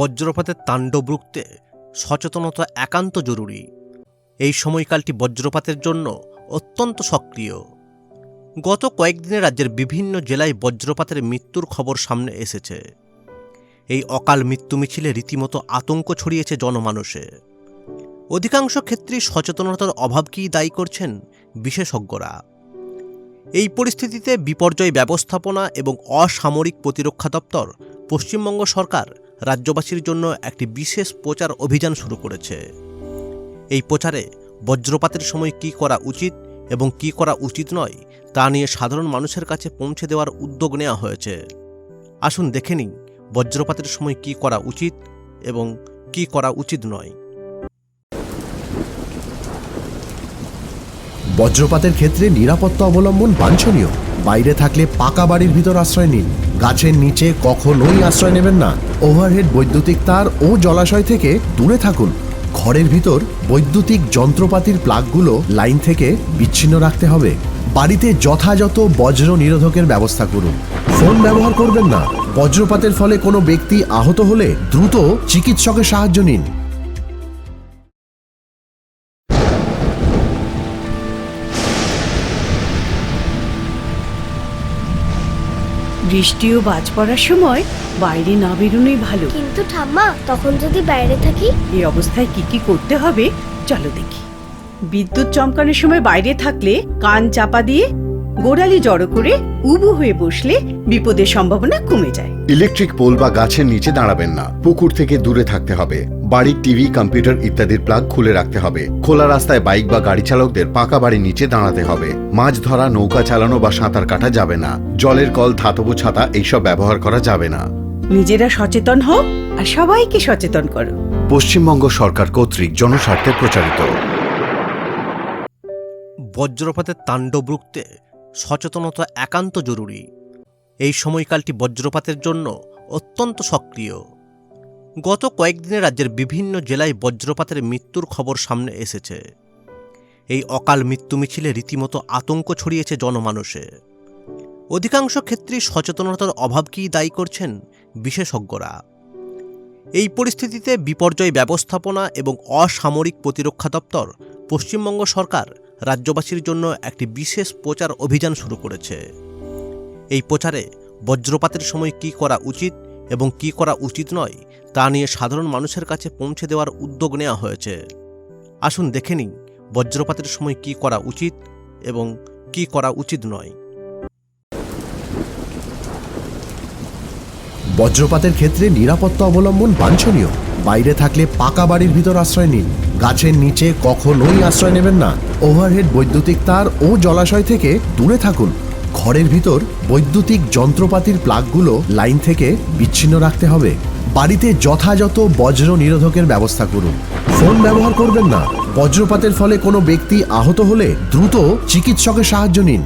বজ্রপাতের তাণ্ডব রুখতে সচেতনতা একান্ত জরুরি। এই সময়কালটি বজ্রপাতের জন্য অত্যন্ত সক্রিয়। গত কয়েকদিনে রাজ্যের বিভিন্ন জেলায় বজ্রপাতের মৃত্যুর খবর সামনে এসেছে। এই অকাল মৃত্যু মিছিলে রীতিমতো আতঙ্ক ছড়িয়েছে জনমানুষে। অধিকাংশ ক্ষেত্রেই সচেতনতার অভাবকেই দায়ী করছেন বিশেষজ্ঞরা। এই পরিস্থিতিতে বিপর্যয় ব্যবস্থাপনা এবং অসামরিক প্রতিরক্ষা দপ্তর, পশ্চিমবঙ্গ সরকার রাজ্যবাসীর জন্য একটি বিশেষ প্রচার অভিযান শুরু করেছে। এই প্রচারে বজ্রপাতের সময় কী করা উচিত এবং কী করা উচিত নয়, তা নিয়ে সাধারণ মানুষের কাছে পৌঁছে দেওয়ার উদ্যোগ নেওয়া হয়েছে। আসুন দেখে নিই বজ্রপাতের সময় কী করা উচিত এবং কী করা উচিত নয়। বজ্রপাতের ক্ষেত্রে নিরাপত্তা অবলম্বন বাঞ্ছনীয়। বাইরে থাকলে পাকা বাড়ির ভিতর আশ্রয় নিন। গাছের নিচে কখনোই আশ্রয় নেবেন না। ওভারহেড বৈদ্যুতিক তার ও জলাশয় থেকে দূরে থাকুন। ঘরের ভিতর বৈদ্যুতিক যন্ত্রপাতির প্লাগগুলো লাইন থেকে বিচ্ছিন্ন রাখতে হবে। বাড়িতে যথাযথ বজ্র নিরোধকের ব্যবস্থা করুন। ফোন ব্যবহার করবেন না। বজ্রপাতের ফলে কোনো ব্যক্তি আহত হলে দ্রুত চিকিৎসকের সাহায্য নিন। বৃষ্টি ও বাজ পড়ার সময় বাইরে না বেরোনোই ভালো। কিন্তু ঠাম্মা তখন যদি বাইরে থাকি? এই অবস্থায় কি কি করতে হবে চলো দেখি। বিদ্যুৎ চমকানোর সময় বাইরে থাকলে কান চাপা দিয়ে গোড়ালি জড়ো করে উবু হয়ে বসলে বিপদের সম্ভাবনা কমে যায়। ইলেকট্রিক পোল বা গাছের নিচে দাঁড়াবেন না। পুকুর থেকে দূরে থাকতে হবে। বাড়ির টিভি কম্পিউটার ইত্যাদির প্লাগ খুলে রাখতে হবে। খোলা রাস্তায় বাইক বা গাড়ি চালকদের পাকা বাড়ির নিচে দাঁড়াতে হবে। মাছ ধরা নৌকা চালানো বা সাঁতার কাটা যাবে না। জলের কল ধাতব ছাতা এইসব ব্যবহার করা যাবে না। নিজেরা সচেতন হও আর সবাইকে সচেতন করো। পশ্চিমবঙ্গ সরকার কর্তৃক জনস্বার্থে প্রচারিত। বজ্রপাতের তাণ্ডব রুখতে সচেতনতা একান্ত জরুরি। এই সময়কালটি বজ্রপাতের জন্য অত্যন্ত সক্রিয়। গত কয়েকদিনে রাজ্যের বিভিন্ন জেলায় বজ্রপাতের মৃত্যুর খবর সামনে এসেছে। এই অকাল মৃত্যু মিছিলে রীতিমতো আতঙ্ক ছড়িয়েছে জনমানসে অধিকাংশ ক্ষেত্রেই সচেতনতার অভাবকেই দায়ী করছেন বিশেষজ্ঞরা। এই পরিস্থিতিতে বিপর্যয় ব্যবস্থাপনা এবং অসামরিক প্রতিরক্ষা দপ্তর, পশ্চিমবঙ্গ সরকার রাজ্যবাসীর জন্য একটি বিশেষ প্রচার অভিযান শুরু করেছে। এই প্রচারে বজ্রপাতের সময় কী করা উচিত এবং কী করা উচিত নয়, তা নিয়ে সাধারণ মানুষের কাছে পৌঁছে দেওয়ার উদ্যোগ নেওয়া হয়েছে। আসুন দেখে নিই বজ্রপাতের সময় কী করা উচিত এবং কী করা উচিত নয়। বজ্রপাতের ক্ষেত্রে নিরাপত্তা অবলম্বন বাঞ্ছনীয়। বাইরে থাকলে পাকা বাড়ির ভিতর আশ্রয় নিন। গাছের নিচে কখনোই আশ্রয় নেবেন না। ওভারহেড বৈদ্যুতিক তার ও জলাশয় থেকে দূরে থাকুন। ঘরের ভিতর বৈদ্যুতিক যন্ত্রপাতির প্লাগগুলো লাইন থেকে বিচ্ছিন্ন রাখতে হবে। বাড়িতে যথাযথ বজ্র নিরোধকের ব্যবস্থা করুন। ফোন ব্যবহার করবেন না। বজ্রপাতের ফলে কোনো ব্যক্তি আহত হলে দ্রুত চিকিৎসকের সাহায্য নিন।